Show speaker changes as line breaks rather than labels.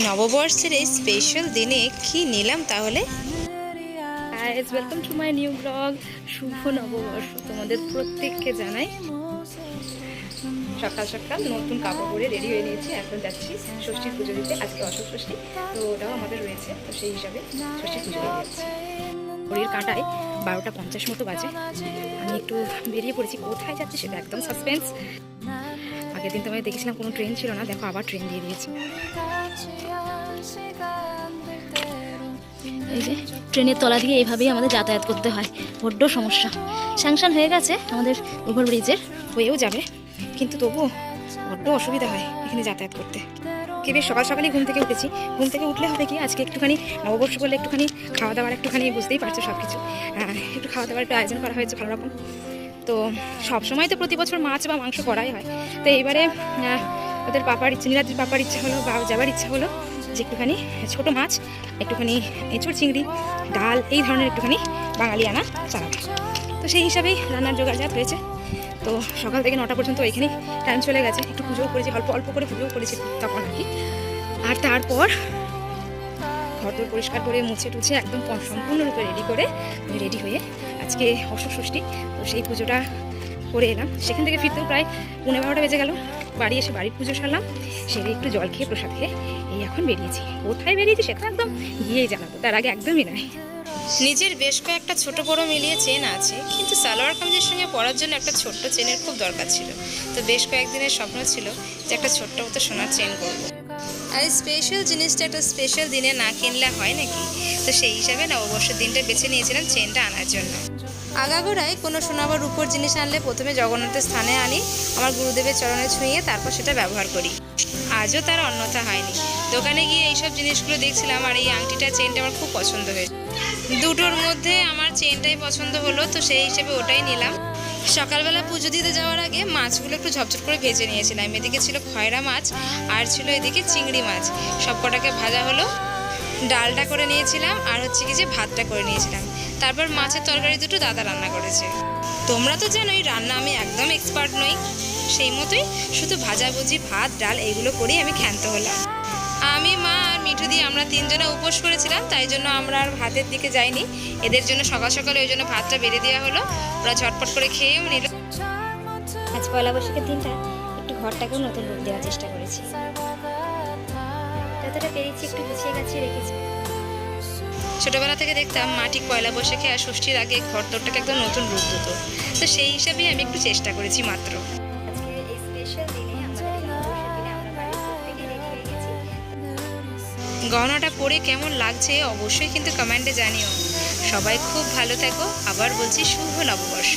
নববর্ষের এই স্পেশাল দিনে কি নিলাম তাহলে?
Guys welcome to my new blog শুভ নববর্ষ তোমাদের প্রত্যেককে জানাই। সকাল সকাল নতুন কাপড় পরে রেডি হয়ে নিয়েছি। এখন যাচ্ছি ষষ্ঠীর পুজো দিতে। আজকে অশোক ষষ্ঠী, তো ওটাও আমাদের রয়েছে। তো সেই হিসাবে ষষ্ঠীর পুজো ঘড়ির কাঁটায় বারোটা পঞ্চাশ মতো বাজে। আমি একটু বেরিয়ে পড়েছি। কোথায় যাচ্ছি সেটা একদম সাসপেন্স আগের দিন তোমায় দেখেছিলাম, কোনো ট্রেন ছিল না। দেখো, আবার ট্রেন দিয়ে দিয়েছে। এই যে ট্রেনের তলা দিয়ে এইভাবেই আমাদের যাতায়াত করতে হয়। বড্ড সমস্যা। স্যাংশন হয়ে গেছে আমাদের ওভার ব্রিজের, হয়েও যাবে। কিন্তু তবুও বড্ড অসুবিধা হয় এখানে যাতায়াত করতে। কে বেশ, সকাল সকালই ঘুম থেকে উঠেছি। ঘুম থেকে উঠলে হবে কি, আজকে একটুখানি নববর্ষ করলে একটুখানি খাওয়া দাওয়ার একটুখানি বুঝতেই পারছ সব কিছু একটু খাওয়া দাওয়ার একটু আয়োজন করা হয়েছে ভালো রকম। তো সব সময় তো প্রতি বছর মাছ বা মাংস করাই হয়। তো এইবারে ওদের পাপার ইচ্ছে নীলাদ্রির পাপার ইচ্ছা হলো, বা যাবার ইচ্ছা হলো যে একটুখানি ছোট মাছ, একটুখানি এঁচড় চিংড়ি, ডাল, এই ধরনের একটুখানি বাঙালি আনা চালাবে তো সেই হিসাবেই রান্নার যোগাযোগ হয়েছে। তো সকাল থেকে নটা পর্যন্ত ওইখানেই টাইম চলে গেছে। একটু পুজোও করেছি, অল্প অল্প করে পুজোও করেছি তখন আর কি। আর তারপর ঘর পরিষ্কার করে মুছে টুছে একদম সম্পূর্ণরূপে রেডি করে রেডি হয়ে আজকে অশোক ষষ্ঠী, তো সেই পুজোটা করে এলাম। সেখান থেকে ফিরতেও প্রায় পনেরো বারোটা বেজে গেল। বাড়ি এসে বাড়ির পুজো সারলাম। সেরে একটু জল খেয়ে, প্রসাদ খেয়ে এই এখন বেরিয়েছি। কোথায় বেরিয়েছি সেটা একদম গিয়েই জানাব। তার আগে একদমই নয়।
নিজের বেশ কয়েকটা ছোট বড় মিলিয়ে চেন আছে, কিন্তু সালোয়ার কামিজের সঙ্গে পরার জন্য একটা ছোট্ট চেনের খুব দরকার ছিল। তো বেশ কয়েকদিনের স্বপ্ন ছিল যে একটা ছোট্ট মতো সোনার চেন করব। আর স্পেশাল জিনিসটা একটা স্পেশাল দিনে না কিনলে হয় নাকি? তো সেই হিসাবে নববর্ষের দিনটা বেছে নিয়েছিলাম চেনটা আনার জন্য। আগাগোড়ায় কোনো সোনা বা রূপোর জিনিস আনলে প্রথমে জগন্নাথের স্থানে আনি, আমার গুরুদেবের চরণে ছুঁয়ে তারপর সেটা ব্যবহার করি। আজও তার অন্যথা হয়নি। দোকানে গিয়ে এইসব জিনিসগুলো দেখছিলাম আর এই আংটিটা, চেনটা আমার খুব পছন্দ হয়েছে। দুটোর মধ্যে আমার চেনটাই পছন্দ হলো, তো সেই হিসেবে ওটাই নিলাম। সকালবেলা পুজো দিতে যাওয়ার আগে মাছগুলো একটু ঝপঝপ করে ভেজে নিয়েছিলাম। এদিকে ছিল খয়রা মাছ আর ছিল এদিকে চিংড়ি মাছ। সব কটাকে ভাজা হলো। ডালটা করে নিয়েছিলাম আর হচ্ছে কি যে ভাতটা করে নিয়েছিলাম। তারপর মাছের তরকারি দুটো দাদা রান্না করেছে। তোমরা তো জানোই, রান্না আমি একদম এক্সপার্ট নই। সেই মতোই শুধু ভাজাভুজি ভাত, ডাল এইগুলো করেই আমি ক্ষান্ত হলাম। আমি, মা আর মিঠু দিয়ে আমরা তিনজনে উপোস করেছিলাম, তাই জন্য আমরা আর ভাতের দিকে যাইনি। এদের জন্য সকাল সকালে ওই জন্য ভাতটা বেড়ে দেওয়া হলো। ওরা ঝটপট করে খেয়েও নিল।
আজ পয়লা বৈশাখের দিনটা একটু ঘরটাকেও নতুন রূপ দেওয়ার চেষ্টা করেছি। পেরেছি একটু গুছিয়ে গাছিয়ে রেখেছি।
ছোটবেলা থেকে দেখতাম মাটি পয়লা বৈশাখে আর ষষ্ঠীর আগে ঘর দরটাকে একদম নতুন রূপ দিত। তো সেই হিসাবেই আমি একটু চেষ্টা করেছি মাত্র। গহনাটা পরে কেমন লাগছে অবশ্যই কিন্তু কমেন্টে জানিও। সবাই খুব ভালো থেকো। আবার বলছি শুভ নববর্ষ।